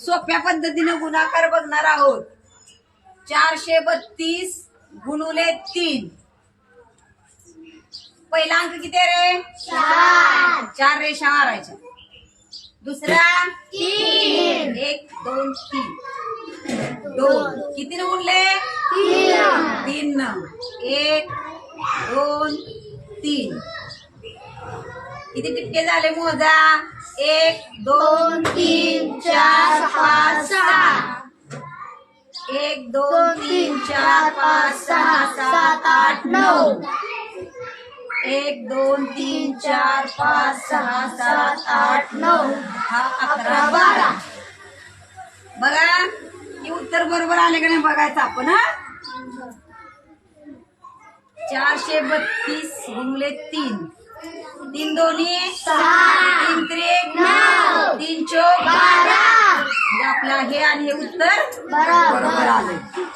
सोप्या पद्धतीने गुणाकार बघणार आहोत. चारशे बत्तीस गुणुले तीन. पहिला अंक किती रे? चार. रेषा मारायच्या दुसरा? तीन. एक दोन तीन. दोन. किती गुणले? तीन न. एक दोन तीन. किती टिपके झाले मोजा? एक एक दोन तीन चार पाच सहा सात आठ नऊ. एक दोन तीन चार पाच सहा सात आठ नऊ. अकरा बारा. बघा हे उत्तर बरोबर आले का नाही बघायचं आपण हा? चारशे बत्तीस गुणले तीन. तीन दोन्ही सहा. तीन चौक बारा म्हणजे आपलं हे आणि हे उत्तर बरोबर. आले